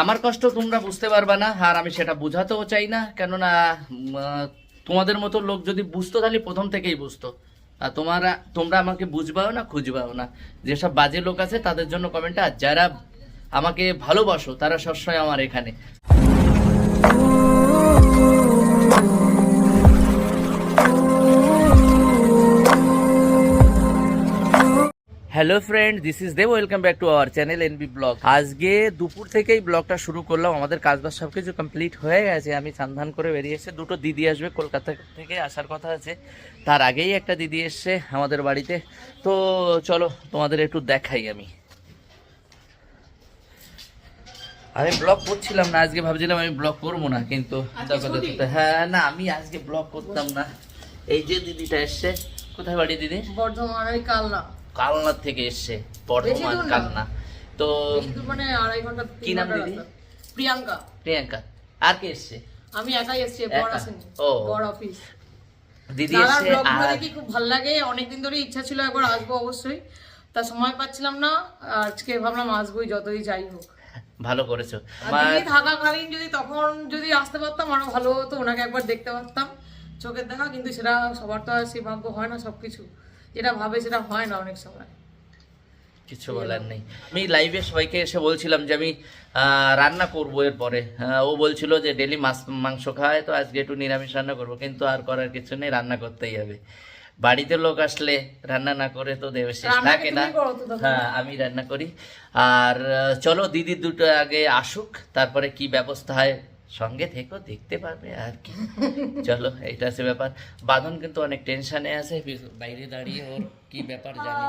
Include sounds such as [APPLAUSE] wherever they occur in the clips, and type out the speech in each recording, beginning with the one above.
আমার কষ্ট তোমরা বুঝতে পারবা না, আর আমি সেটা বোঝাতেও চাই না, কেননা তোমাদের মতো লোক যদি বুঝতো তাহলে প্রথম থেকেই বুঝতো। আর তোমারা, তোমরা আমাকে বুঝবাও না, খুঁজবাও না। যেসব বাজে লোক আছে, তাদের জন্য কমেন্টটা আর যারা আমাকে ভালোবাসো, তারা সবসময় আমার এখানে। Hello friend this is Dev welcome back to our channel NB blog আজকে দুপুর থেকেই ব্লগটা শুরু করলাম। আমাদের কাজবাজ সব কিছু কমপ্লিট হয়ে গেছে। আমি চান্দান করে বেরিয়ে এসে দুটো দিদি আসবে কলকাতা থেকে আসার কথা আছে। তার আগেই একটা দিদি এসছে আমাদের বাড়িতে। তো চলো তোমাদের একটু দেখাই আমি। আমি ব্লগ করছিলাম না আজকে ভাবছিলাম আমি ব্লগ করব না কিন্তু হ্যাঁ না আমি আজকে ব্লগ করতাম না। এই যে দিদিটা এসছে কোথায় বাড়ি দিদি বর্ধমানের কালনা। কালনার থেকে এসছে বর্ধমান কালনা। তো মানে আড়াই ঘণ্টা কি নাম দিদি? প্রিয়াঙ্কা। প্রিয়াঙ্কা। আর কে এসছে? আমি একাই এসেছি বড়? আসেনি। ও। বড় অফিস। দিদি এসছে ব্লগগুলো আর দেখি খুব ভালো লাগে অনেকদিন ধরে ইচ্ছা ছিল একবার আসব অবশ্যই। তা সময় পাচ্ছিলাম না আজকে ভাবলাম আসবোই যতই যাই হোক। ভালো করেছ। থাকাকালীন যদি তখন যদি আসতে পারতাম আরও ভালো হতো ওনাকে একবার দেখতে পারতাম। চোখের দেখা কিন্তু সেটা সবার তো আর সেই ভাগ্য হয় না সবকিছু। যেটা ভাবে সেটা হয় না অনেক সময়। কিছু বলার নেই। আমি লাইভে সবাইকে এসে বলছিলাম যে আমি রান্না করব এরপরে। ও বলছিল যে ডেলি মাছ মাংস খায় তো আজকে একটু নিরামিষ রান্না করব কিন্তু আর করার কিছু নেই রান্না করতেই হবে। বাড়িতে লোক আসলে রান্না না করে তো দেবে শেষ থাকে না? হ্যাঁ আমি রান্না করি। আর চলো দিদি দুটো আগে আসুক তারপরে কি ব্যবস্থা হয় সঙ্গে থেকেও দেখতে পারবে আর কি। চলো এটা আছে ব্যাপার। বাঁধন কিন্তু অনেক টেনশনে আছে বাইরে দাঁড়িয়ে ওর কি ব্যাপার জানি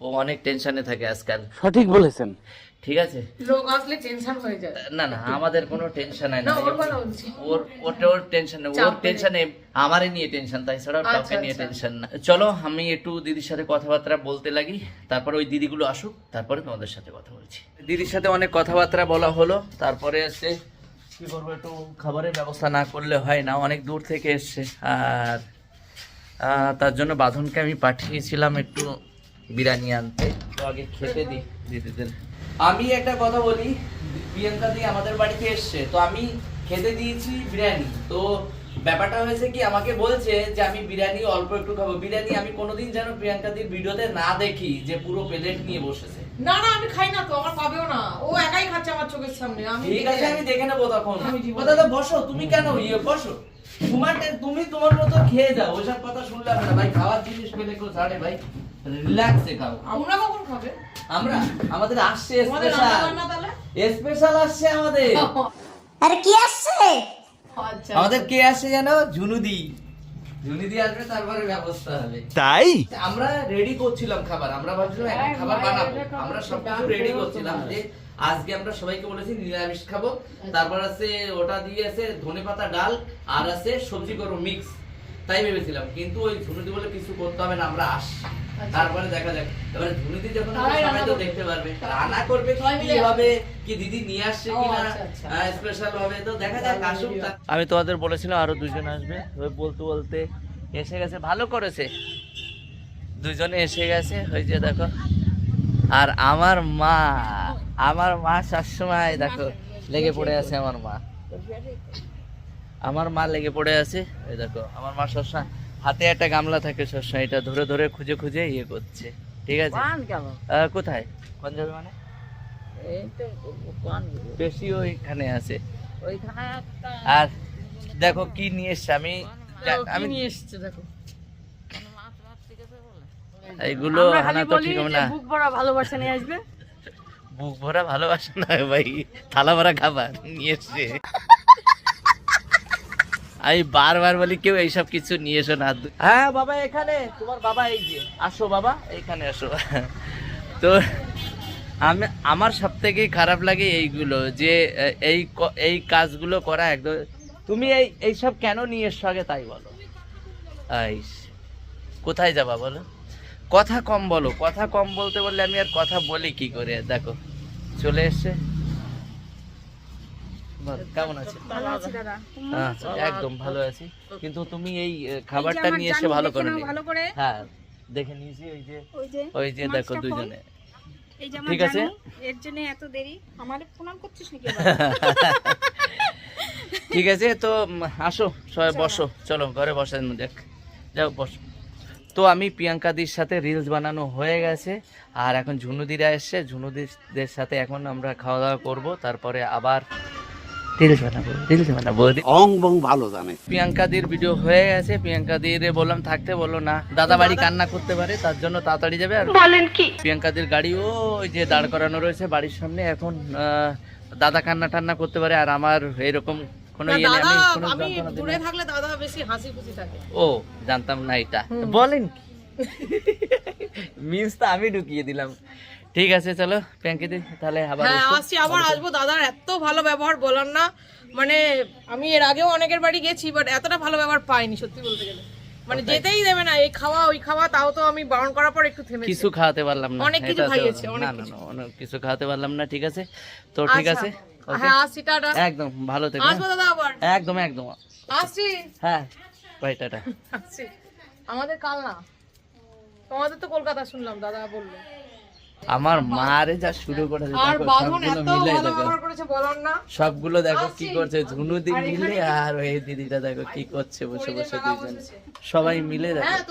ও অনেক টেনশনে থাকে আজকাল। সঠিক বলেছেন। ঠিক আছে? লোক আসলে টেনশন হয়ে যায়। না না আমাদের কোনো টেনশন নাই না। ওর ওর ওটা ওর টেনশন নেই। ওর। টেনশনে আমারে নিয়ে টেনশন তাই ছাড়া আচ্ছা, কাউকে নিয়ে আচ্ছা। টেনশন না। চলো আমি একটু দিদির সাথে কথাবার্তা বলতে লাগি। তারপরে ওই দিদিগুলো আসুক তারপরে তোমাদের সাথে কথা বলছি। দিদির সাথে অনেক কথাবার্তা বলা হলো। তারপরে এসে কি করব একটু খাবারের ব্যবস্থা না করলে হয় না, অনেক দূর থেকে এসছে। আর তার জন্য বাঁধনকে আমি পাঠিয়েছিলাম একটু বিরিয়ানি আনতে। তো আগে খেতে দিই দিদিদের। আমি একটা কথা বলি প্রিয়াঙ্কা দি আমাদের বাড়িতে এসছে, তো আমি খেতে দিয়েছি বিরিয়ানি। তো ব্যাপারটা হয়েছে কি আমাকে বলছে যে আমি বিরিয়ানি অল্প একটু খাব। বিরিয়ানি আমি কোনোদিন যেন প্রিয়াঙ্কা দির ভিডিওতে না দেখি যে পুরো প্লেট নিয়ে বসেছে। না না আমি খাই না তো আমার পাবেও না। ও একাই খাচ্ছে আমার চোখের সামনে আমি ঠিক আছে আমি দেখে নেব তখন। ও দাদা বসো তুমি কেন ইয়ে বসো। তোমার তুমি তোমার মতো খেয়ে যাও ওইসব কথা শুনলে হবে না। ভাই খাওয়ার জিনিস পেলে কেউ ছাড়ে ভাই। রিল্যাক্সে খাও। আমরা কখন খাবে? আমরা? আমাদের আসছে স্পেশাল স্পেশাল আসছে আমাদের। আরে কি আসছে? আমাদের কে আসে জানো জুনুদি। জুনুদি আসবে তারপরে ব্যবস্থা হবে। তাই? আমরা রেডি করছিলাম খাবার। আমরা ভাবছিলাম হ্যাঁ, খাবার বানাবো। আমরা সব কিছু রেডি করছিলাম যে আজকে আমরা সবাইকে বলেছি নিরামিষ খাব। তারপর আছে ওটা দিয়ে আছে ধনে পাতা ডাল আর আছে সবজি করব মিক্স তাই ভেবেছিলাম কিন্তু ওই ঝুনুদি বলে কিছু করতে হবে না আমরা আসি। তারপরে দেখা যাক। এবারে ঝুনুদি যখন সবাই তো দেখতে পারবে রান্না করবে কি হবে কি দিদি নিয়ে আসছে কিনা আচ্ছা, আচ্ছা। স্পেশাল হবে। তো দেখা যাক আসুক আমি তোমাদের বলেছিলাম আরও দুজন আসবে। ওই বলতে বলতে এসে গেছে ভালো করেছে। দুজনে এসে গেছে ওই যে দেখো। আর আমার মা আমার মা সবসময় দেখো লেগে পড়ে আছে আমার মা। আমার মা লেগে পড়ে আছে। এই দেখো আমার মা সবসময় হাতে একটা গামলা থাকে সবসময় এটা ধরে ধরে খুঁজে খুঁজে ইয়ে করছে। ঠিক আছে? কোথায়? কোন যাবে মানে? এই তো বেশি ওইখানে আছে। আর দেখো কি নিয়ে এসছে আমি আমি নিয়ে এসেছে দেখো। এইগুলো খালি তো ঠিক হবে না। বুক ভরা ভালোবাসা নিয়ে আসবে। বুক ভরা ভালোবাসা না ভাই থালা ভরা খাবার নিয়ে এসছে। আমি বারবার বলি, কেউ এইসব কিছু নিয়ে এসো না। হ্যাঁ বাবা এখানে। তোমার বাবা এই যে। আসো বাবা, এখানে আসো। [LAUGHS] তো আমি, আমার সব থেকে খারাপ লাগে এইগুলো যে এই এই কাজগুলো করা একদম। তুমি এই, এইসব কেন নিয়ে এসছো আগে তাই বলো। কোথায় যাবা বলো? কথা কম বলো। কথা কম বলতে বললে আমি আর কথা বলি কি করে? দেখো, চলে এসছে। কেমন আছে? ভালো আছি হ্যাঁ একদম ভালো আছি। কিন্তু তুমি এই খাবারটা নিয়ে এসে ভালো করে ভালো করে। হ্যাঁ দেখে নিয়েছি ওই যে ওই যে দেখো দুজনে। এই যে আমার ঠিক আছে। এর জন্য এত দেরি। আমার প্রণাম করছিস নাকি [LAUGHS] ঠিক আছে তো আসো সবাই বসো। চলো ঘরে বসেন দেখ যাও বসো। তো আমি প্রিয়াঙ্কাদির সাথে রিলস বানানো হয়ে গেছে আর এখন ঝুনুদিরা এসছে। ঝুনুদিদের সাথে এখন আমরা খাওয়া দাওয়া করব তারপরে আবার রিলস বানাবো রিলস বানাবো। অং বং ভালো জানে। প্রিয়াঙ্কাদির ভিডিও হয়ে গেছে প্রিয়াঙ্কাদির বললাম থাকতে বলল না। দাদা বাড়ি কান্না করতে পারে তার জন্য তাড়াতাড়ি যাবে আর বলেন কি? প্রিয়াঙ্কাদির গাড়ি ওই যে দাঁড় করানো রয়েছে বাড়ির সামনে এখন দাদা কান্না টান্না করতে পারে আর আমার এরকম কোনো ইয়ে নেই আমি কোনো আমি যন্ত্রণা দিই দূরে থাকলে দাদা বেশি হাসি খুশি থাকে। ও জানতাম না এটা। বলেন মিন্স [LAUGHS] তো আমি ঢুকিয়ে দিলাম। ঠিক আছে চলো প্রিয়াঙ্কিদি তাহলে আবার হ্যাঁ। আসছি আবার আসব। দাদার এত ভালো ব্যবহার বলার না। মানে আমি এর আগেও অনেকের বাড়ি গেছি বাট এতটা ভালো ব্যবহার পাইনি সত্যি বলতে গেলে। মানে যেতেই দেবে না এই খাওয়া ওই খাওয়া তাও তো আমি বারণ করার পর একটু থেমে কিছু খাওয়াতে পারলাম না। অনেক কিছু খাইয়েছে, অনেক না অনেক কিছু খাওয়াতে পারলাম না ঠিক আছে? তো ঠিক আছে হ্যাঁ আসছি টাটা। একদম ভালো থেকো আসব দাদা আবার। একদম একদম। আসছি। হ্যাঁ। By tata. [LAUGHS] আসছি। আমাদের কাল না। তোমাদের তো কলকাতা শুনলাম দাদা বলল। আমার মারে যা শুরু করেছে আর সবগুলো এত মিলে ভালো দেখো। ব্যবহার করেছে বলার না। সবগুলো দেখো কি করছে মিলে আর ওই দিদিটা দেখো কি করছে বসে বসে দুইজন। সবাই মিলে দেখো। হ্যাঁ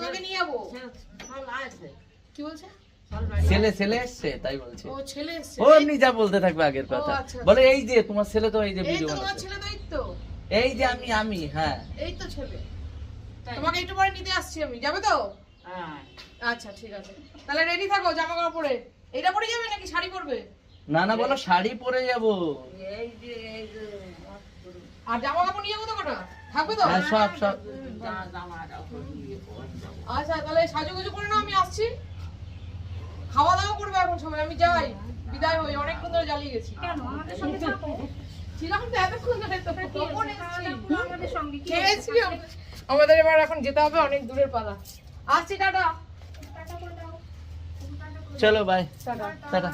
ছেলে ছেলে এসছে তাই বলছে। ও বলতে থাকবে আগের কথা। আচ্ছা, বলে এই যে তোমার ছেলে তো এই যে এই ভিডিও যে আমি আমি হ্যাঁ। এই তো ছেলে। তোমাকে একটু পরে নিতে আসছি আমি। যাবে তো? আচ্ছা ঠিক আছে। তাহলে রেডি থাকো জামা কাপড় পরে এটা পরে যাবে নাকি শাড়ি পরবে? না না বলো শাড়ি পরে যাব। আর জামা কাপড় নিয়ে যাব তো কটা? থাকবে তো? হ্যাঁ সব সব। আচ্ছা তাহলে সাজু সাজুগুজু করে নাও আমি আসছি। খাওয়া দাওয়া করবে এখন সবাই আমি যাই। বিদায় হই অনেকক্ষণ ধরে জ্বালিয়ে গেছি। কেন? আমাদের সঙ্গে থাকো। ছিলাম তো এতক্ষণ ধরে তো কখন এসেছি? আমাদের সঙ্গে খেয়েছি আমাদের এবার এখন যেতে হবে অনেক দূরের পালা। আসছি টাটা। চলো বাই টাটা।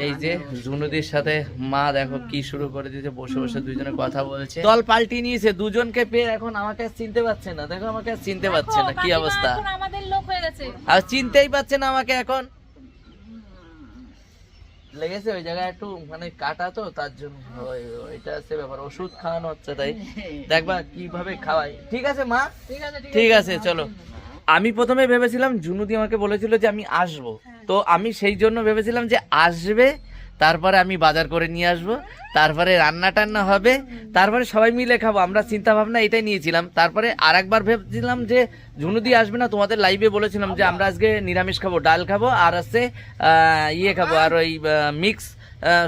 এই যে জুনুদির সাথে মা দেখো কি শুরু করে দিয়েছে বসে বসে দুজনে কথা বলছে। দল পাল্টি নিয়েছে দুজনকে পেয়ে এখন আমাকে আর চিনতে পারছে না। দেখো আমাকে আর চিনতে পারছে না কি অবস্থা? আমাদের লোক হয়ে গেছে। আর চিনতেই পারছে না আমাকে এখন। লেগেছে ওই জায়গায় একটু মানে কাটা তো তার জন্য ওই- ওইটা হচ্ছে ব্যাপার। ওষুধ খাওয়ানো হচ্ছে তাই। [LAUGHS] দেখবা কীভাবে খাওয়াই। ঠিক আছে মা? ঠিক আছে ঠিক ঠিক আছে চলো। আমি প্রথমে ভেবেছিলাম জুনুদি আমাকে বলেছিল যে আমি আসব। তো আমি সেই জন্য ভেবেছিলাম যে আসবে তারপরে আমি বাজার করে নিয়ে আসব তারপরে রান্না টান্না হবে তারপরে সবাই মিলে খাব। আমরা চিন্তা ভাবনা এটাই নিয়েছিলাম। তারপরে আর একবার ভেবেছিলাম যে ঝুনুদি আসবে না তোমাদের লাইভে বলেছিলাম যে আমরা আজকে নিরামিষ খাব ডাল খাব আর আছে ইয়ে খাব আর ওই মিক্স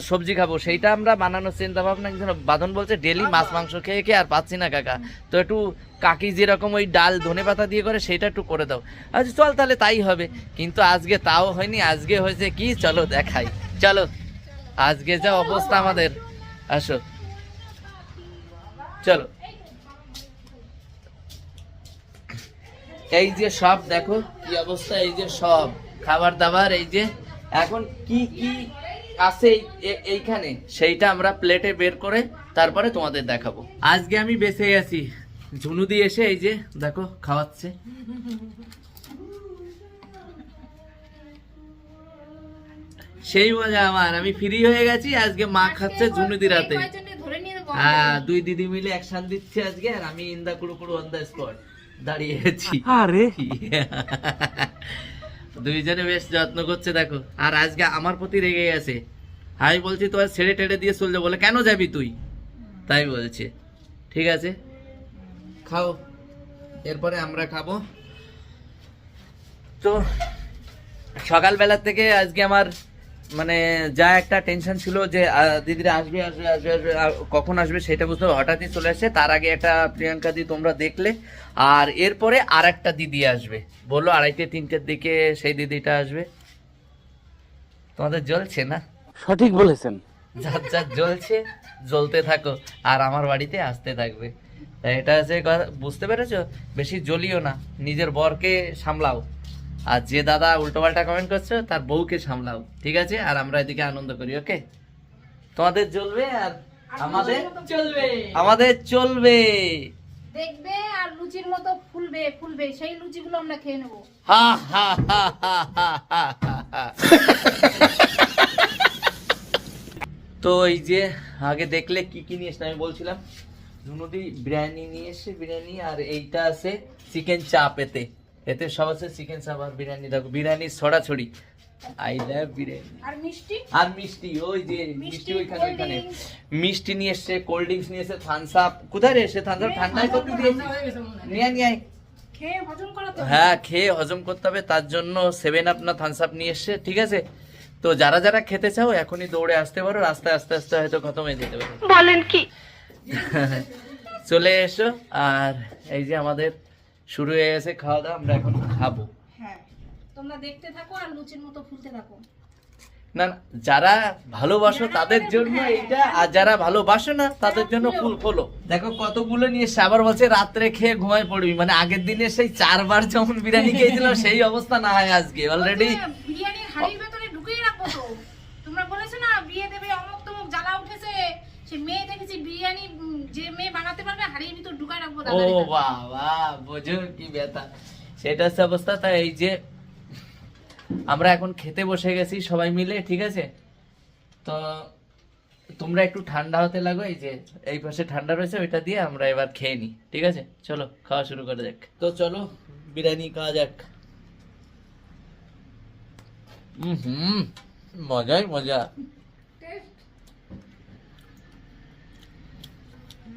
সবজি খাব। সেইটা আমরা বানানোর চিন্তা ভাবনা কিন্তু বাঁধন বলছে ডেলি মাছ মাংস খেয়ে খেয়ে আর পাচ্ছি না কাকা। তো একটু কাকি যেরকম ওই ডাল ধনে পাতা দিয়ে করে সেটা একটু করে দাও। আচ্ছা চল তাহলে তাই হবে। কিন্তু আজকে তাও হয়নি আজকে হয়েছে কি? চলো দেখাই। চলো আজকে যা অবস্থা আমাদের। আসো। চলো। এই যে সব দেখো কি অবস্থা এই যে সব। খাবার দাবার এই যে এখন কি কি আছে এইখানে। সেইটা আমরা প্লেটে বের করে তারপরে তোমাদের দেখাবো। আজকে আমি বেঁচে ঝুনুদি এসে এই যে দেখো খাওয়াচ্ছে। সেই মজা আমার। আমি ফ্রি হয়ে গেছি আজকে মা খাচ্ছে ঝুনুদি রাতে। হ্যাঁ দুই দিদি মিলে একসান দিচ্ছে আজকে আর আমি ইন্দা কুড়ু কুড়ু অন দ্য স্পট দাঁড়িয়েছি আরে। [LAUGHS] দুইজনে বেশ যত্ন করছে, দেখো। আর আজকে আমার প্রতি রেগে গেছে। আমি বলছি, তোমার ছেড়ে টেড়ে দিয়ে চলছে বলে, কেন যাবি তুই? তাই বলছে। ঠিক আছে? খাও। এরপরে আমরা খাব। তো, সকালবেলা থেকে আজকে আমার মানে যা একটা টেনশন ছিল যে দিদিরা আসবে আসবে আসবে আসবে কখন আসবে সেটা বুঝতে হঠাৎই চলে আসছে তার আগে একটা প্রিয়াঙ্কা দি তোমরা দেখলে। আর এরপরে আর একটা দিদি আসবে। বলল আড়াইটে তিনটের দিকে সেই দিদিটা আসবে। তোমাদের জ্বলছে না? সঠিক বলেছেন। যার যার জ্বলছে জ্বলতে থাকো। আর আমার বাড়িতে আসতে থাকবে। এটা হচ্ছে কথা- বুঝতে পেরেছ? বেশি জ্বলিও না। নিজের বরকে সামলাও। আর যে দাদা উল্টোপাল্টা কমেন্ট করছ তার বউকে সামলাও ঠিক আছে? আর আমরা এদিকে আনন্দ করি ওকে? তোমাদের চলবে আর আমাদের চলবে। আমাদের চলবে। দেখবে আর লুচির মতো ফুলবে ফুলবে। সেই লুচিগুলো আমরা খেয়ে নেব। হা হা হা হা হা হা তো এই যে আগে দেখলে কি কি নিয়ে আমি বলছিলাম। নুনুদি বিরিয়ানি নিয়ে এসে বিরিয়ানি আর এইটা আছে চিকেন চাপ এতে এতে সব আছে চিকেন চাপ আর বিরিয়ানি দেখো বিরিয়ানি ছড়াছড়ি আই লাভ বিরিয়ানি। আর মিষ্টি? আর মিষ্টি ওই যে মিষ্টি ওইখানে ওইখানে। মিষ্টি নিয়ে এসছে কোল্ড ড্রিঙ্কস নিয়ে এসছে থামস আপ কোথায় রে এসে থামস আপ ঠান্ডায় করতে দিয়েছি? নিয়ে নিয়ে হ্যাঁ খেয়ে হজম করতে হবে তার জন্য সেভেন আপ না থামস আপ নিয়ে এসছে ঠিক আছে? তো যারা যারা খেতে চাও এখনই দৌড়ে আসতে পারো রাস্তায় আস্তে আস্তে হয়তো খতম হয়ে যেতে পারে। বলেন কি? চলে এসো আর এই যে আমাদের শুরু হয়ে গেছে খাওয়া দাওয়া আমরা এখন খাব। হ্যাঁ তোমরা দেখতে থাকো আর লুচির মতো ফুলতে থাকো। না যারা ভালোবাসো তাদের জন্য এইটা আর যারা ভালোবাসে না তাদের জন্য ফুল খোলো দেখো কতগুলো নিয়ে এসে আবার বলছে রাত্রে খেয়ে ঘুমায় পড়বি। মানে আগের দিনে সেই চারবার যেমন বিরিয়ানি খেয়েছিল [LAUGHS] সেই অবস্থা না হয় আজকে অলরেডি তোমরা বলেছ না বিয়ে দেবে অমুক তমুক জ্বালা উঠেছে। সে মেয়ে দেখেছি বিরিয়ানি যে মেয়ে বানাতে পারবে রাখব ও বাবা বোঝো কি ব্যথা সেটা হচ্ছে অবস্থা তাই এই যে আমরা এখন খেতে বসে গেছি সবাই মিলে ঠিক আছে? তো তোমরা একটু ঠান্ডা হতে লাগো এই যে এই পাশে ঠান্ডা রয়েছে ওইটা দিয়ে আমরা এবার খেয়ে নিই ঠিক আছে? চলো খাওয়া শুরু করা যাক। তো চলো বিরিয়ানি খাওয়া যাক। হুম হুম মজাই মজা।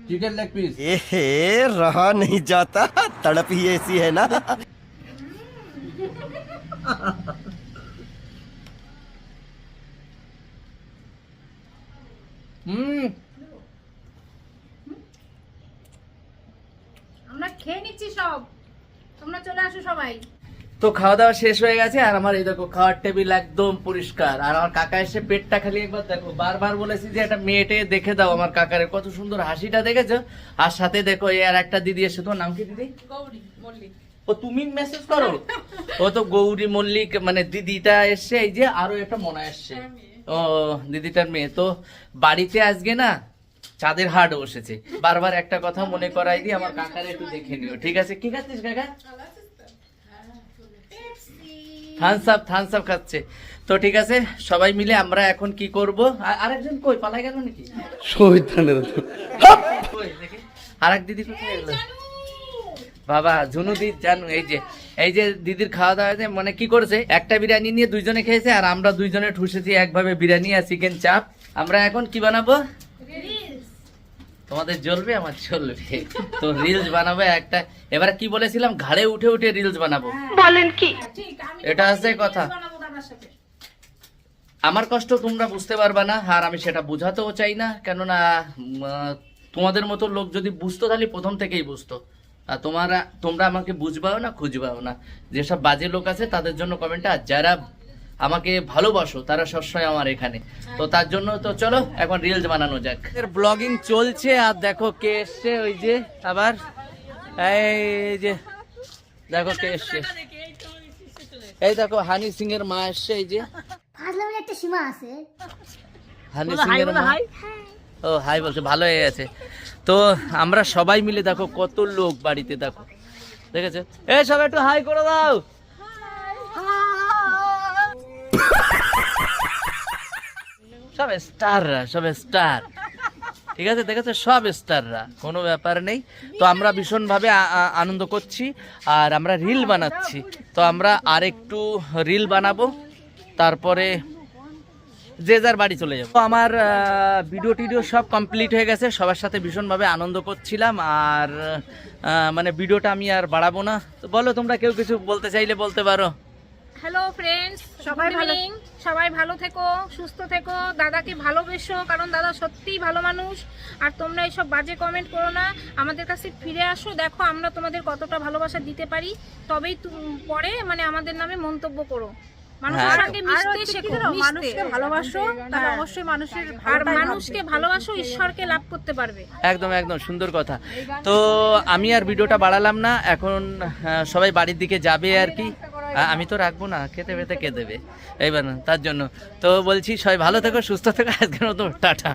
चिकन लेग पीस ये रहा नहीं जाता तड़प ही ऐसी है ना। তো খাওয়া দাওয়া শেষ হয়ে গেছে আর আমার এই দেখো খাওয়ার টেবিল একদম পরিষ্কার। আর আমার কাকা এসে পেটটা খালি একবার দেখো বারবার বলেছি যে একটা মেয়েটে দেখে দাও আমার কাকারে কত সুন্দর হাসিটা দেখেছ। আর সাথে দেখো এই আর একটা দিদি এসে তোমার নাম কি দিদি? গৌরী মল্লিক। ও তুমি মেসেজ করো? ও তো গৌরী মল্লিক মানে দিদিটা এসছে এই যে আরও একটা মনে এসছে। ও দিদিটার মেয়ে। তো বাড়িতে আজকে না চাঁদের হাট বসেছে। বারবার একটা কথা মনে করাই দিয়ে আমার কাকারে একটু দেখে নিও। ঠিক আছে? কি খাচ্ছিস কাকা? থামস আপ থামস আপ খাচ্ছে। তো ঠিক আছে সবাই মিলে আমরা এখন কি করব? আরেকজন কই? পালাই গেল নাকি? কই দেখি। আরেক দিদি কোথায় গেল? বাবা ঝুনু দি জানু এই যে এই যে দিদির খাওয়া দাওয়া যে মানে কি করেছে? একটা বিরিয়ানি নিয়ে দুইজনে খেয়েছে আর আমরা দুইজনে ঠুসেছি একভাবে বিরিয়ানি আর চিকেন চাপ। আমরা এখন কি বানাবো? তোমাদের জ্বলবে আমার চলবে তো রিলস বানাবো একটা এবার কি বলেছিলাম? ঘাড়ে উঠে উঠে রিলস বানাবো। বলেন কি? এটা হচ্ছে কথা। আমার কষ্ট তোমরা বুঝতে পারবা না আর আমি সেটা বোঝাতেও চাই না কেননা তোমাদের মতো লোক যদি বুঝতো তাহলে প্রথম থেকেই বুঝতো। আর তোমরা তোমরা আমাকে বুঝবাও না খুঁজবাও না। যেসব বাজে লোক আছে তাদের জন্য কমেন্টটা আর যারা আমাকে ভালোবাসো তারা সবসময় আমার এখানে। তো তার জন্য তো চলো এখন রিলস বানানো যাক। ব্লগিং চলছে আর দেখো কে এসছে ওই যে আবার এই যে দেখো কে এসছে। এই দেখো হানি সিং এর মা এসছে এই যে। ফাজলামের একটা সীমা আছে। হানি সিং এর মা। ও হাই বলছে ভালো হয়ে গেছে। তো আমরা সবাই মিলে দেখো কত লোক বাড়িতে দেখো। দেখেছ? এই সবাই একটু হাই করে দাও। সব স্টাররা সব স্টার। ঠিক আছে? দেখেছ? সব স্টাররা। কোনো ব্যাপার নেই। তো আমরা ভীষণভাবে আনন্দ করছি আর আমরা রিল বানাচ্ছি। তো আমরা আরেকটু রিল বানাবো। তারপরে যে যার বাড়ি চলে যাব। তো আমার ভিডিও টিডিও সব কমপ্লিট হয়ে গেছে। সবার সাথে ভীষণভাবে আনন্দ করছিলাম আর মানে ভিডিওটা আমি আর বাড়াবো না। তো বলো তোমরা কেউ কিছু বলতে চাইলে বলতে পারো। হ্যালো ফ্রেন্ডস সবাই ভালো সবাই ভালো থেকো সুস্থ থেকো দাদাকে ভালোবেসো কারণ দাদা সত্যিই ভালো মানুষ। আর তোমরা এইসব বাজে কমেন্ট করো না আমাদের কাছে ফিরে আসো দেখো আমরা তোমাদের কতটা ভালোবাসা দিতে পারি। তবেই তু- পরে মানে আমাদের নামে মন্তব্য করো। হ্যাঁ, হ্যাঁ। অবশ্যই মানুষের আর মানুষকে ভালোবাসো ঈশ্বরকে লাভ করতে পারবে। একদম একদম সুন্দর কথা। তো আমি আর ভিডিওটা বাড়ালাম না এখন সবাই বাড়ির দিকে যাবে আর কি। আমি তো রাখব না, খেতে পেতে কে দেবে? এইবার তার জন্য। তো বলছি, সবাই ভালো থেকো, সুস্থ থেকো, আজকের মতো টাটা।